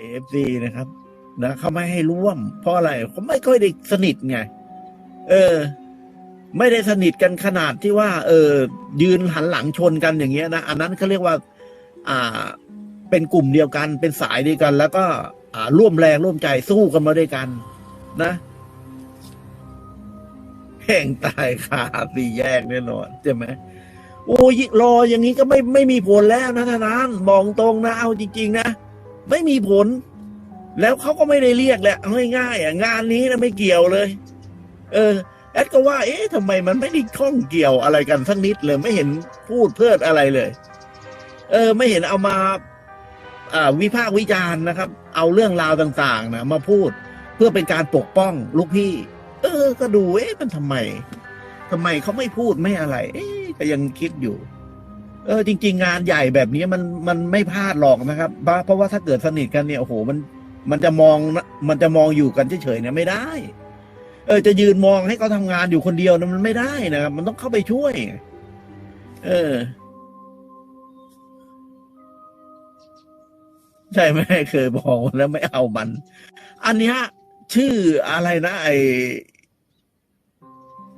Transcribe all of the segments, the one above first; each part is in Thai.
เอฟซีนะครับนะเขาไม่ให้ร่วม เพราะอะไรเขาไม่ค่อยได้สนิทไง เออ ไม่ได้สนิทกันขนาดที่ว่า เออ ยืนหันหลังชนกันอย่างเงี้ยนะอันนั้นเขาเรียกว่า อ่า เป็นกลุ่มเดียวกันเป็นสายเดียวกัน แล้วก็ อ่า ร่วมแรงร่วมใจสู้กันมาด้วยกัน นะแห่งตายคาสี่แยกแน่นอนใช่ไหมโอ้ยรออย่างนี้ก็ไม่ไม่มีผลแล้วนะท่านานบอกตรงนะเอาจริง ๆ นะ ไม่มีผล แล้วเขาก็ไม่ได้เรียกแหละง่ายๆอะงานนี้นะไม่เกี่ยวเลย เออ แอดก็ว่า เอ๊ะทำไมมันไม่ได้ข้องเกี่ยวอะไรกันสักนิดเลย ไม่เห็นพูดเพิดอะไรเลย เออ ไม่เห็นเอามา อ่า วิพากษ์วิจารณ์นะครับ เอาเรื่องราวต่างๆนะมาพูดเพื่อเป็นการปกป้องลูกพี่ เออ ก็ดูเอ๊ะมันทำไมทำไมเขาไม่พูดไม่อะไร เอ๊ะก็ยังคิดอยู่ เออจริง ๆ งานใหญ่แบบนี้มันมันไม่พลาดหรอกนะครับ เพราะว่าถ้าเกิดสนิทกันเนี่ยโอ้โหมันมันจะมองมันจะมองอยู่กันเฉยๆเนี่ยไม่ได้ เออ จะยืนมองให้เขาทำงานอยู่คนเดียวนะมันไม่ได้นะครับ มันต้องเข้าไปช่วย เออ ใช่ไหมเคยบอกแล้วไม่เอามัน อันนี้ชื่ออะไรนะไอ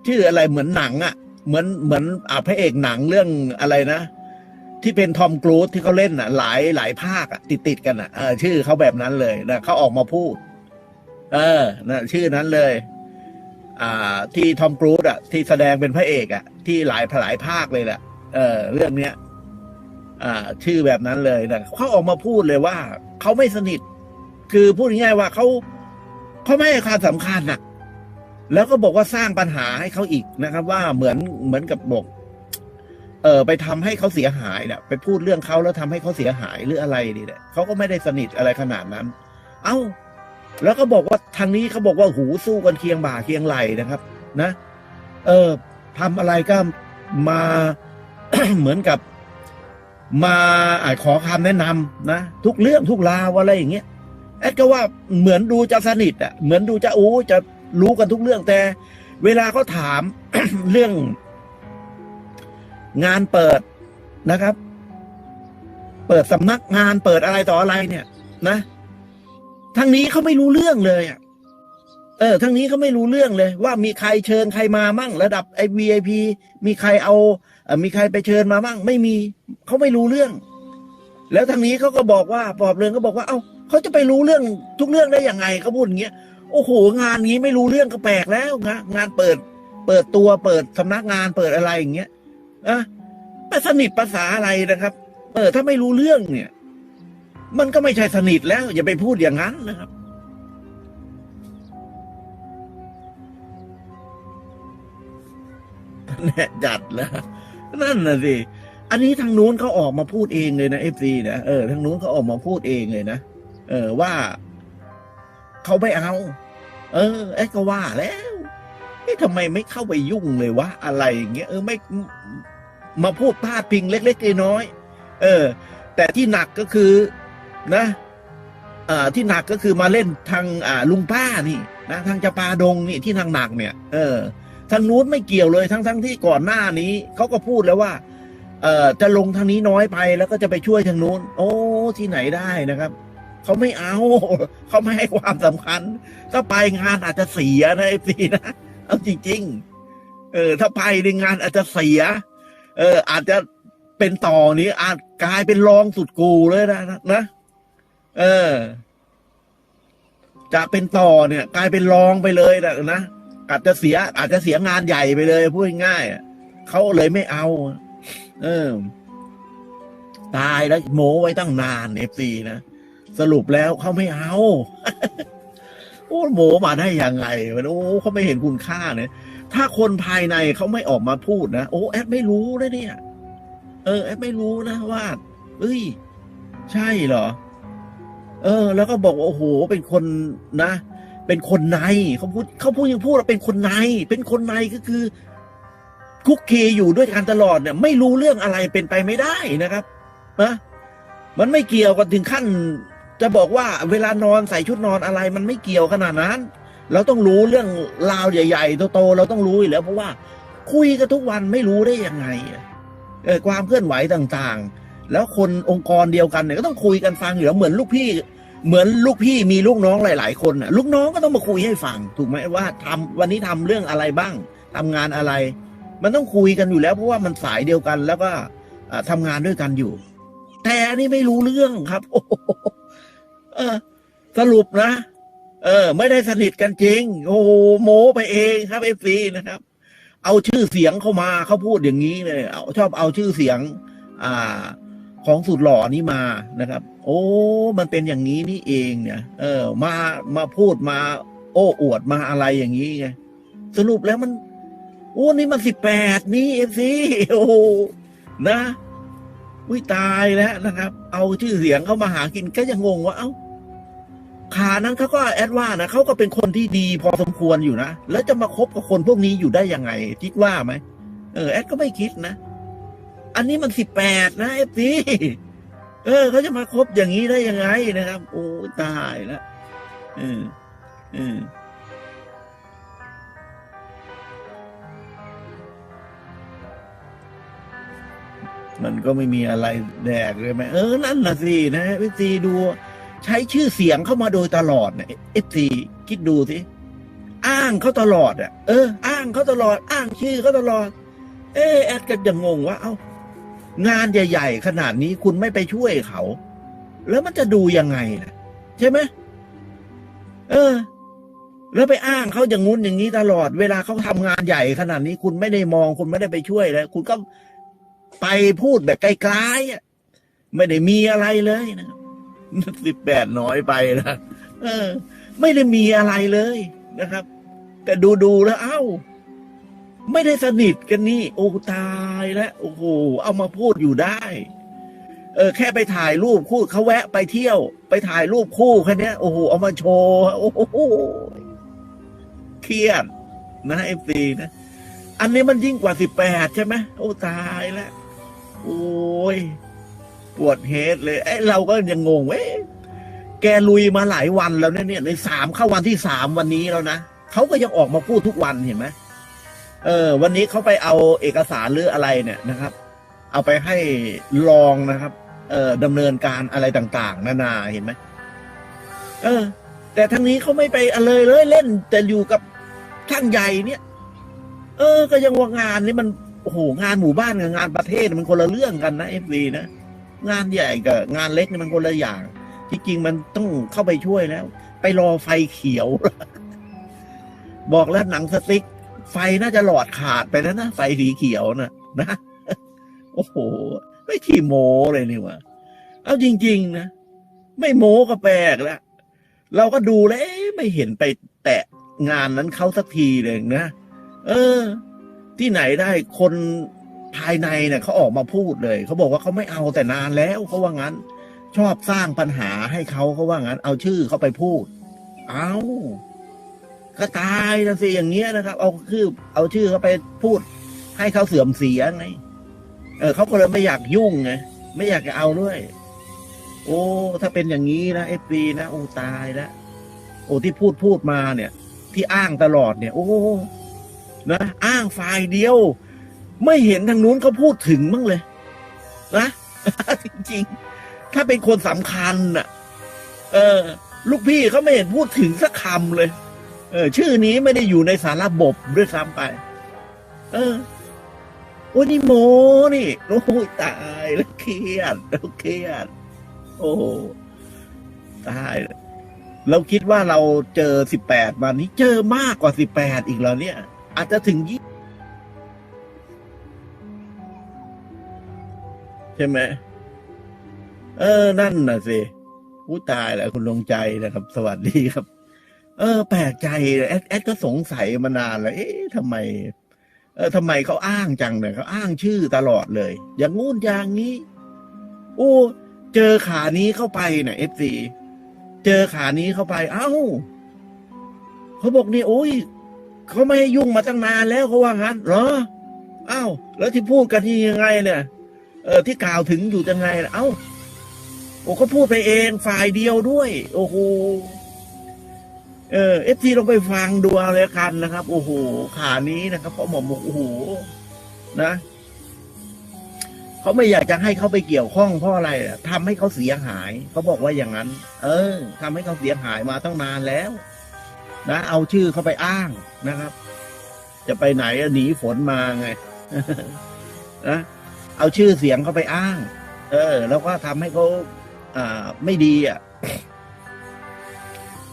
ชื่ออะไรเหมือนหนังอะ่ะ เหมือนเหมือนอ่าพระเอกหนังเรื่องอะไรนะ ที่เป็นทอมครูซที่เขาเล่นอะ หลายหลายภาคอะติดติดๆกันอะเออชื่อเขาแบบนั้นเลยนะเขาออกมาพูด เออนะชื่อนั้นเลย อ่า ที่ทอมครูซอะ ที่แสดงเป็นพระเอกอะ ที่หลายหลายภาคเลยแหละเออ เรื่องเนี้ย อ่า ชื่อแบบนั้นเลยนะเขาออกมาพูดเลยว่าเขาไม่สนิท คือพูดง่ายๆว่าเขาเขาไม่ให้ความสำคัญน่ะแล้วก็บอกว่าสร้างปัญหาให้เขาอีกนะครับ ว่าเหมือนเหมือนกับบอก เออไปทำให้เขาเสียหายเนี่ยไปพูดเรื่องเขาแล้วทำให้เขาเสียหายหรืออะไรนี่แหละเขาก็ไม่ได้สนิทอะไรขนาดนั้น เอ้า แล้วก็บอกว่าทางนี้เขาบอกว่าหูสู้กันเคียงบ่าเคียงไหลนะครับ นะ เออทำอะไรก็มาเหมือนกับ มาอาขอคำแนะนำนะทุกเรื่องทุกราวอะไรอย่างเงี้ยแอดก็ว่าเหมือนดูจะสนิทอะเหมือนดูจะอู้จะรู้กันทุกเรื่องแต่ เวลาเขาถามเรื่อง งานเปิดนะครับ เปิดสำนักงานเปิดอะไรต่ออะไรเนี่ย นะทั้งนี้เขาไม่รู้เรื่องเลยอะเออทั้งนี้เขาไม่รู้เรื่องเลย ว่ามีใครเชิญใครมามั่ง ระดับไอวีไอพีมีใครเอาเออมีใครไปเชิญมามั่ง ไม่มีเขาไม่รู้เรื่อง แล้วทางนี้เขาก็บอกว่าปอบเรืองก็บอกว่า เอ้าเขาจะไปรู้เรื่องทุกเรื่องได้ยังไงเขาพูดอย่างเงี้ยโอ้โหงานนี้ไม่รู้เรื่องก็แปลกแล้วนะงานเปิด เปิดตัวเปิดสำนักงานเปิดอะไรอย่างเงี้ย นะไปสนิทภาษาอะไรนะครับ เออ ถ้าไม่รู้เรื่องเนี่ย มันก็ไม่ใช่สนิทแล้ว อย่าไปพูดอย่างนั้นนะครับ แน่จัดแล้วนั่นน่ะสิอันนี้ทางนู้นเขาออกมาพูดเองเลยนะเอฟซีนะเออทางนู้นเขาออกมาพูดเองเลยนะเออว่าเขาไม่เอา เออไอ้ก็ว่าแล้วเอ๊ะทำไมไม่เข้าไปยุ่งเลยวะอะไรอย่างเงี้ยเออไม่ มาพูดพาดพิงเล็กๆน้อยๆเออ แต่ที่หนักก็คือนะเอ่าที่หนักก็คือมาเล่นทางอ่าลุงป้านี่นะทางจะปาดงนี่ที่ทางหนักเนี่ย เออทางนู้นไม่เกี่ยวเลยทั้งทั้งที่ก่อนหน้านี้เขาก็พูดแล้วว่า เอ่อจะลงทางนี้น้อยไปแล้วก็จะไปช่วยทางนู้น โอ้ที่ไหนได้นะครับเขาไม่เอาเขาไม่ให้ความสำคัญ ถ้าไปงานอาจจะเสียนะไอ้พีนะเอาจริง ๆ เออ ถ้าไปในงานอาจจะเสีย เออ อาจจะเป็นต่อนี้อาจกลายเป็นรองสุดกูเลยนะนะเออ จะเป็นต่อเนี่ย กลายเป็นรองไปเลยนะนะอาจจะเสีย อาจจะเสียงานใหญ่ไปเลยพูดง่ายๆอะเขาเลยไม่เอา เออ ตายแล้วโมไว้ตั้งนานเอฟซีนะสรุปแล้วเขาไม่เอา โอ้โมมาได้ยังไงมันโอ้เขาไม่เห็นคุณค่าเนี่ย ถ้าคนภายในเขาไม่ออกมาพูดนะ โอ้แอดไม่รู้นะเนี่ย เออ แอดไม่รู้นะว่าเอ้ย ใช่เหรอ เออ แล้วก็บอกว่าโอ้โห เป็นคนนะ เป็นคนในเขาพูดเขาพูดยังพูดว่าเป็นคนใน เป็นคนในก็คือ คุกคีอยู่ด้วยกันตลอดเนี่ย ไม่รู้เรื่องอะไรเป็นไปไม่ได้นะครับนะมันไม่เกี่ยวกันถึงขั้น จะบอกว่าเวลานอนใส่ชุดนอนอะไร มันไม่เกี่ยวขนาดนั้น เราต้องรู้เรื่องราวใหญ่ๆโตๆเราต้องรู้อยู่แล้วเพราะว่าคุยกันทุกวันไม่รู้ได้ยังไงเออความเคลื่อนไหวต่างๆ แล้วคนองค์กรเดียวกันเนี่ยก็ต้องคุยกันฟังอยู่แล้วเหมือนลูกพี่ เหมือนลูกพี่มีลูกน้องหลาย ๆ คนน่ะลูกน้องก็ต้องมาคุยให้ฟัง ถูกไหมว่าทำวันนี้ทำเรื่องอะไรบ้างทำงานอะไร มันต้องคุยกันอยู่แล้ว เพราะว่ามันสายเดียวกันแล้วก็อ่าทำงานด้วยกันอยู่ แต่นนี้ไม่รู้เรื่องครับโอ้เออสรุปนะ เออ ไม่ได้สนิทกันจริง โอ้โหโมไปเองครับเอฟซีนะครับ เอาชื่อเสียงเข้ามาเขาพูดอย่างนี้เลยเอาชอบเอาชื่อเสียง อ่า ของสุดหล่อนี้มานะครับ โอ้ มันเป็นอย่างนี้นี่เองเนี่ย เออ มามาพูดมา โอ้อวดมาอะไรอย่างนี้ไงสรุปแล้วมันโอ้นี่มันสิบแปดนี่เอฟซีโอ้นะอุ้ยตายแล้วนะครับ เอาชื่อเสียงเข้ามาหากินก็ยังงงว่า เอ้า ขานั้นเขาก็แอดว่านะเขาก็เป็นคนที่ดีพอสมควรอยู่นะ แล้วจะมาคบกับคนพวกนี้อยู่ได้ยังไง คิดว่าไหมเออแอดก็ไม่คิดนะ อันนี้มันสิบแปดนะเอฟซีเออเขาจะมาคบอย่างนี้ได้ยังไงนะครับ โอ้ตายแล้วเออเออมันก็ไม่มีอะไรแดกเลยไหมเออ นั่นน่ะสินะเอฟซีดู ใช้ชื่อเสียงเข้ามาโดยตลอดเนี่ยเอฟซีคิดดูสิอ้างเขาตลอดอะ เออ อ้างเขาตลอด อ้างชื่อเขาตลอด เออแอดก็ยังงงว่า เอ้างานใหญ่ๆขนาดนี้คุณไม่ไปช่วยเขา แล้วมันจะดูยังไงนะใช่ไหมเออ แล้วไปอ้างเขาอย่างงู้นอย่างนี้ตลอด เวลาเขาทำงานใหญ่ขนาดนี้คุณไม่ได้มองคุณไม่ได้ไปช่วยแล้วคุณก็ไปพูดแบบไกลๆอะไม่ได้มีอะไรเลยนะครับ สิบแปดน้อยไปนะเออ ไม่ได้มีอะไรเลยนะครับ แต่ดูดูๆแล้ว เอ้า ไม่ได้สนิทกันนี่ โอ้ตายแล้วโอ้โหเอามาพูดอยู่ได้ เออ แค่ไปถ่ายรูปคู่เขาแวะไปเที่ยว ไปถ่ายรูปคู่แค่เนี้ยโอ้โหเอามาโชว์โอ้โหเครียดนะเอฟซีนะอันนี้มันยิ่งกว่าสิบแปดใช่ไหมโอ้ตายแล้วโอ้ย ปวดเฮดเลยไอ้เราก็ยังงงเว้ยแกลุยมาหลายวันแล้วเนี่ยเนี่ยในสามเข้าวันที่สามวันนี้แล้วนะเขาก็ยังออกมาพูดทุกวันเห็นไหมเออ วันนี้เขาไปเอาเอกสารหรืออะไรเนี่ยนะครับ เอาไปให้ลองนะครับ เออดำเนินการอะไรต่าง ๆ นานาเห็นไหมเออ แต่ทางนี้เขาไม่ไปอะไรเลยเล่น แต่อยู่กับช่างใหญ่เนี่ย เออ ก็ยังว่างานนี้มันโอ้โหงานหมู่บ้านกับงานประเทศมันคนละเรื่องกันนะเอฟซีนะ งานใหญ่กับงานเล็กนี่มันคนละอย่างที่จริงมันต้องเข้าไปช่วยแล้ว ไปรอไฟเขียว บอกแล้วหนังสติ๊ก ไฟน่าจะหลอดขาดไปแล้วนะไฟสีเขียวนะนะ โอ้โห ไม่ขี้โมเลยนี่วะเอาจริง ๆ นะ ไม่โมก็แปลกแล้วเราก็ดูแล้วไม่เห็นไปแตะงานนั้นเขาสักทีเลยนะ เออ ที่ไหนได้คน ภายในเนี่ยเขาออกมาพูดเลยเขาบอกว่าเขาไม่เอาแต่นานแล้วเขาว่างั้น ชอบสร้างปัญหาให้เขาเขาว่างั้น เอาชื่อเขาไปพูด เอาก็ตายนะสิอย่างเงี้ยนะครับ เอาคือเอาชื่อเขาไปพูด ให้เขาเสื่อมเสียไง เออเขาก็เลยไม่อยากยุ่งไงไม่อยากจะเอาด้วย โอ้ ถ้าเป็นอย่างนี้นะเอฟซีนะโอ้ตายแล้วโอ้ที่พูดพูดมาเนี่ย ที่อ้างตลอดเนี่ย โอ้นะอ้างฝ่ายเดียว ไม่เห็นทางนู้นเขาพูดถึงมั้งเลยนะจริงๆ ถ้าเป็นคนสำคัญน่ะ เออ ลูกพี่เขาไม่เห็นพูดถึงสักคำเลย เออ ชื่อนี้ไม่ได้อยู่ในสารระบบด้วยซ้ำไป เออโอ้นี่โมนี่โอ้ยตายแล้วเครียดแล้วเครียดโอ้ตายเราคิดว่าเราเจอสิบแปดวันนี้เจอมากกว่าสิบแปดอีกแล้วเนี่ย อาจจะถึงยี่ ช่ไหมเออ นั่นน่ะสิผู้ตายแหละคุณดวงใจนะครับ สวัสดีครับ เออ แปลกใจแอดแอดก็สงสัยมานานแล้วเอ๊ะทำไม เออทำไมเขาอ้างจังเนี่ยเขาอ้างชื่อตลอดเลย อย่างงู้นอย่างนี้ โอ้เจอขานี้เข้าไปเนี่ยเอฟซีเจอขานี้เข้าไป เอ้าเขาบอกนี่โอ้ยเขาไม่ให้ยุ่งมาตั้งนานแล้วเขาว่างั้นเหรออ้าวแล้วที่พูดกันที่ยังไงเนี่ย เออที่กล่าวถึงอยู่ยังไงล่ะเอ้าโอ้เขาพูดไปเองฝ่ายเดียวด้วย โอ้โหเออเอฟซีลองไปฟังดูเอาเลยกันนะครับ โอ้โหขานี้นะครับเพราะหมอมบอกโอ้โหนะเขาไม่อยากจะให้เขาไปเกี่ยวข้องเพราะอะไรอะทำให้เขาเสียหายเขาบอกว่าอย่างนั้น เออทำให้เขาเสียหายมาตั้งนานแล้ว นะเอาชื่อเขาไปอ้างนะครับ จะไปไหนหนีฝนมาไงนะ เอาชื่อเสียงเขาไปอ้าง เออ แล้วก็ทำให้เขาอ่าไม่ดีอะ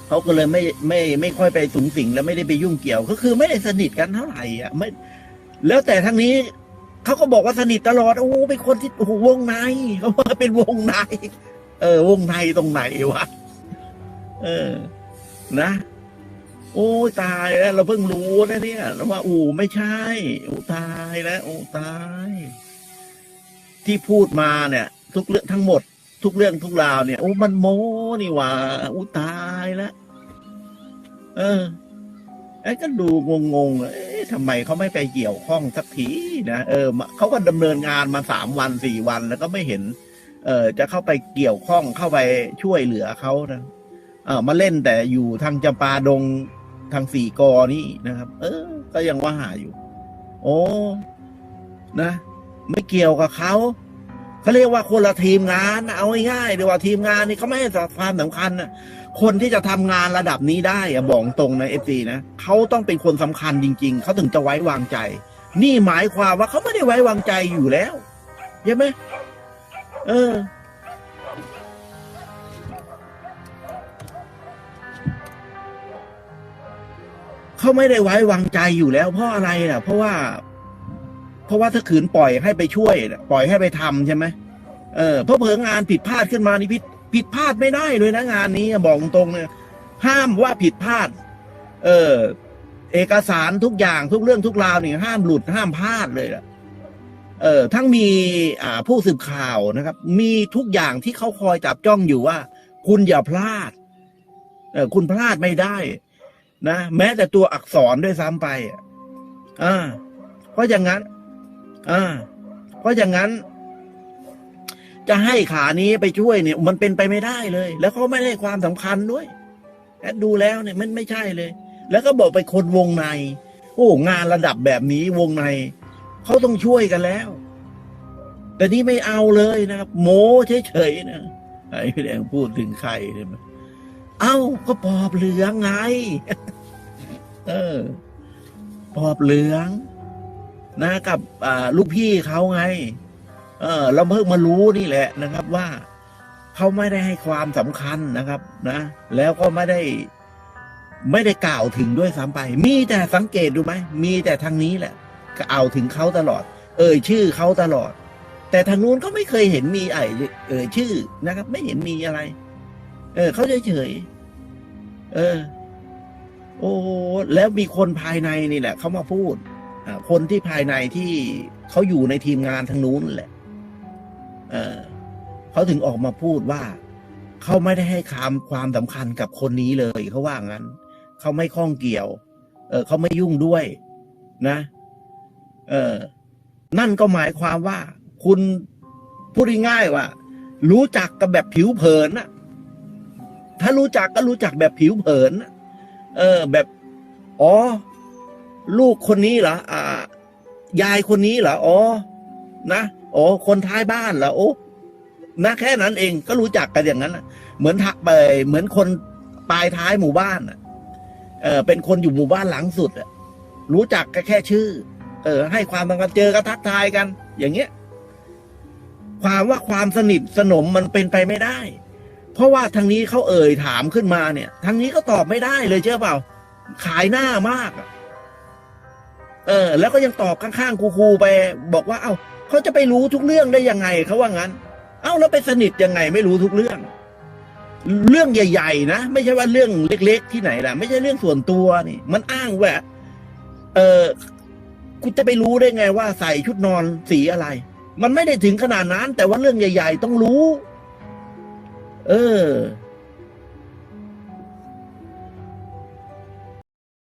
เขาก็เลยไม่ไม่ไม่ค่อยไปสูงสิงแล้วไม่ได้ไปยุ่งเกี่ยว ก็คือไม่ได้สนิทกันเท่าไหร่อะไม่ แล้วแต่ทั้งนี้เขาก็บอกว่าสนิทตลอดโอ้เป็นคนที่โอ้วงในเขาว่าเป็นวงในเออ วงในตรงไหนวะเออ นะโอ้ตายแล้ว เราเพิ่งรู้นะเนี่ยแล้วว่า อูไม่ใช่อูตายแล้วอูตาย ที่พูดมาเนี่ย ทุกเรื่องทั้งหมด ทุกเรื่องทุกราวเนี่ยโอ้มันโม้นี่ว่าอูตายแล้วเออไอ้ก็ดูงงๆเอ๊ะทำไมเขาไม่ไปเกี่ยวข้องสักทีนะเออเขาก็ดำเนินงานมาสามวันสี่วันแล้วก็ไม่เห็น เออจะเข้าไปเกี่ยวข้องเข้าไปช่วยเหลือเขานะเออมาเล่นแต่อยู่ทางจำปาดงทางสี่กอนี่นะครับ เออ ก็ยังว่าหาอยู่ โอ้นะ ไม่เกี่ยวกับเขาเขาเรียกว่าคนละทีมงานเอาง่ายๆเลยว่าทีมงานนี่เขาไม่ให้ความสำคัญนะคนที่จะทำงานระดับนี้ได้อะบอกตรงนะเอฟซีนะเขาต้องเป็นคนสำคัญจริง ๆเขาถึงจะไว้วางใจ นี่หมายความว่าเขาไม่ได้ไว้วางใจอยู่แล้วใช่ไหมเออเขาไม่ได้ไว้วางใจอยู่แล้ว เพราะอะไรอะ เพราะว่า เพราะว่าถ้าขืนปล่อยให้ไปช่วย ปล่อยให้ไปทำใช่ไหมเออเพราะเผลองานผิดพลาดขึ้นมานี่ผิดผิดพลาดไม่ได้เลยนะงานนี้บอกตรงเลยห้ามว่าผิดพลาด เออ เอกสารทุกอย่างทุกเรื่องทุกราวนี่ห้ามหลุดห้ามพลาดเลยล่ะเออทั้งมีอ่าผู้สืบข่าวนะครับ มีทุกอย่างที่เขาคอยจับจ้องอยู่ว่า คุณอย่าพลาด เออคุณพลาดไม่ได้ นะแม้แต่ตัวอักษรด้วยซ้ำไปอ่าเพราะอย่างนั้น อ่าเพราะอย่างนั้น จะให้ขานี้ไปช่วยเนี่ย มันเป็นไปไม่ได้เลย แล้วเขาไม่ได้ความสำคัญด้วยแอดดูแล้วเนี่ยมันไม่ใช่เลย แล้วก็บอกไปคนวงใน โอ้งานระดับแบบนี้วงในเขาต้องช่วยกันแล้ว แต่นี่ไม่เอาเลยนะครับโม้เฉยๆนะไอ้พี่แดงพูดถึงใครใช่ไหมเอ้าก็ปอบเหลืองไง เออ ปอบเหลือง นะกับลูกพี่เขาไง เออเราเพิ่งมารู้นี่แหละนะครับว่าเขาไม่ได้ให้ความสำคัญนะครับ นะ แล้วก็ไม่ได้ ไม่ได้กล่าวถึงด้วยซ้ำไป มีแต่สังเกตดูไหมมีแต่ทางนี้แหละกล่าวถึงเขาตลอด เอ่ยชื่อเขาตลอด แต่ทางนู้นก็ไม่เคยเห็นมีไอ้เอ่ยชื่อนะครับ ไม่เห็นมีอะไร เออเขาเฉยๆเออ โอ้แล้วมีคนภายในนี่แหละเขามาพูด คนที่ภายในที่เขาอยู่ในทีมงานทางนู้นแหละเออเขาถึงออกมาพูดว่าเขาไม่ได้ให้ความความสำคัญกับคนนี้เลยเขาว่างั้นเขาไม่ข้องเกี่ยว เออเขาไม่ยุ่งด้วยนะ เออ นั่นก็หมายความว่า คุณพูดง่ายๆว่า รู้จักกับแบบผิวเผินนะถ้ารู้จักก็รู้จักแบบผิวเผินเออ แบบ อ๋อ ลูกคนนี้เหรออ่ายายคนนี้เหรออ๋อนะอ๋อคนท้ายบ้านเหรอโอ้นะแค่นั้นเองก็รู้จักกันอย่างนั้นเหมือนทักไปเหมือนคนปลายท้ายหมู่บ้านอะเออเป็นคนอยู่หมู่บ้านหลังสุดอะรู้จักกันแค่ชื่อ เออ ให้ความสำคัญเจอก็ทักทายกัน อย่างเงี้ย ความว่าความสนิทสนมมันเป็นไปไม่ได้ เพราะว่าทางนี้เขาเอ่ยถามขึ้นมาเนี่ยทางนี้ก็ตอบไม่ได้เลยเชื่อเปล่า ขายหน้ามากอะ เออ แล้วก็ยังตอบข้างๆครูๆไป บอกว่า เอ้าเขาจะไปรู้ทุกเรื่องได้ยังไงเขาว่างั้น เอ้าแล้วไปสนิทยังไงไม่รู้ทุกเรื่อง เรื่องใหญ่ ๆ นะ ไม่ใช่ว่าเรื่องเล็ก ๆ ที่ไหนล่ะ ไม่ใช่เรื่องส่วนตัวนี่ มันอ้างว่าเออคุณจะไปรู้ได้ไงว่าใส่ชุดนอนสีอะไร มันไม่ได้ถึงขนาดนั้น แต่ว่าเรื่องใหญ่ ๆ ต้องรู้ เออ